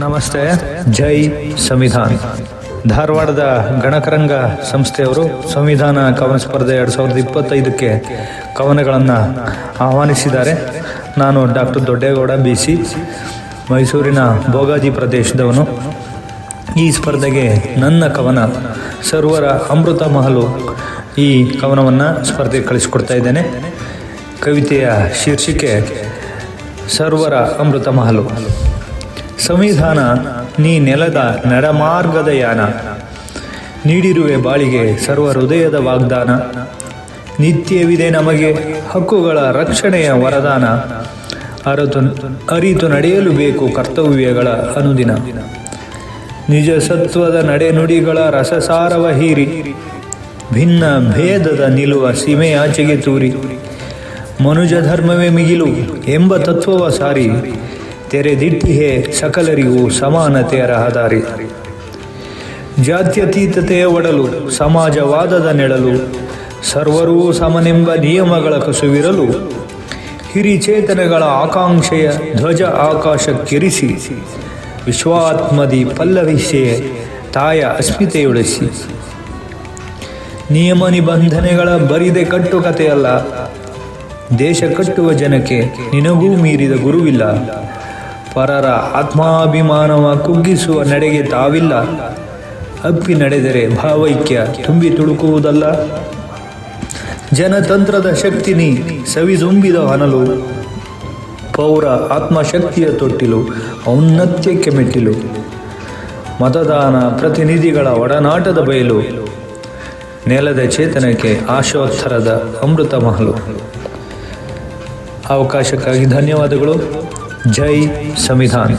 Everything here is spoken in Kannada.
नमस्ते जय संविधान। ಧಾರವಾಡದ ಗಣಕರಂಗ ಸಂಸ್ಥೆಯವರು ಸಂವಿಧಾನ ಕವನ ಸ್ಪರ್ಧೆ ಎರಡು ಸಾವಿರದ ಇಪ್ಪತ್ತೈದಕ್ಕೆ ಕವನಗಳನ್ನು ಆಹ್ವಾನಿಸಿದ್ದಾರೆ. ನಾನು ಡಾಕ್ಟರ್ ದೊಡ್ಡೇಗೌಡ, ಬಿ ಸಿ, ಮೈಸೂರಿನ ಭೋಗಾಜಿ ಪ್ರದೇಶದವನು. ಈ ಸ್ಪರ್ಧೆಗೆ ನನ್ನ ಕವನ ಸರ್ವರ ಅಮೃತ ಮಹಲು ಈ ಕವನವನ್ನು ಸ್ಪರ್ಧೆಗೆ ಕಳಿಸಿಕೊಡ್ತಾ ಇದ್ದೇನೆ. ಕವಿತೆಯ ಶೀರ್ಷಿಕೆ ಸರ್ವರ ಅಮೃತ ಮಹಲು. ಸಂವಿಧಾನ, ನೀ ನೆಲದ ನಡಮಾರ್ಗದ ಯಾನ. ನೀಡಿರುವೆ ಬಾಳಿಗೆ ಸರ್ವ ಹೃದಯದ ವಾಗ್ದಾನ. ನಿತ್ಯವಿದೆ ನಮಗೆ ಹಕ್ಕುಗಳ ರಕ್ಷಣೆಯ ವರದಾನ. ಅರತು, ಅರಿತು ನಡೆಯಲು ಬೇಕು ಕರ್ತವ್ಯಗಳ ಅನುದಿನ. ನಿಜ ಸತ್ವದ ನಡೆನುಡಿಗಳ ರಸಸಾರವ ಹೀರಿ. ಭಿನ್ನ ಭೇದದ ನಿಲುವ ಸೀಮೆಯಾಚೆಗೆ ತೂರಿ. ಮನುಜ ಧರ್ಮವೇ ಮಿಗಿಲು ಎಂಬ ತತ್ವವ ಸಾರಿ. ತೆರೆದಿಟ್ಟಿಹೆ ಸಕಲರಿಗೂ ಸಮಾನತೆಯ ರಹದಾರಿ. ಜಾತ್ಯತೀತತೆಯ ಒಡಲು, ಸಮಾಜವಾದದ ನೆಡಲು, ಸರ್ವರೂ ಸಮನೆಂಬ ನಿಯಮಗಳ ಕಸುವಿರಲು, ಹಿರಿಚೇತನಗಳ ಆಕಾಂಕ್ಷೆಯ ಧ್ವಜ ಆಕಾಶಕ್ಕಿರಿಸಿ, ವಿಶ್ವಾತ್ಮದಿ ಪಲ್ಲವಿಸೆ ತಾಯ ಅಸ್ಮಿತೆಯೊಳಿಸಿ. ನಿಯಮ ನಿಬಂಧನೆಗಳ ಬರಿದೆ ಕಟ್ಟುಕತೆಯಲ್ಲ ದೇಶ ಕಟ್ಟುವ ಜನಕ್ಕೆ ನಿನಗೂ ಮೀರಿದ ಗುರುವಿಲ್ಲ. ಪರರ ಆತ್ಮಾಭಿಮಾನವ ಕುಗ್ಗಿಸುವ ನಡೆಗೆ ತಾವಿಲ್ಲ. ಅಪ್ಪಿ ನಡೆದರೆ ಭಾವೈಕ್ಯ ತುಂಬಿ ತುಳುಕುವುದಲ್ಲ. ಜನತಂತ್ರದ ಶಕ್ತಿನಿ ಸವಿದುಂಬಿದ ಹನಲು. ಪೌರ ಆತ್ಮಶಕ್ತಿಯ ತೊಟ್ಟಿಲು ಔನ್ನತ್ಯಕ್ಕೆ ಮೆಟ್ಟಿಲು. ಮತದಾನ ಪ್ರತಿನಿಧಿಗಳ ಒಡನಾಟದ ಬಯಲು. ನೆಲದ ಚೇತನಕ್ಕೆ ಆಶೋತ್ತರದ ಅಮೃತ ಮಹಲು. ಅವಕಾಶಕ್ಕಾಗಿ ಧನ್ಯವಾದಗಳು. ಜೈ ಸಂವಿಧಾನ್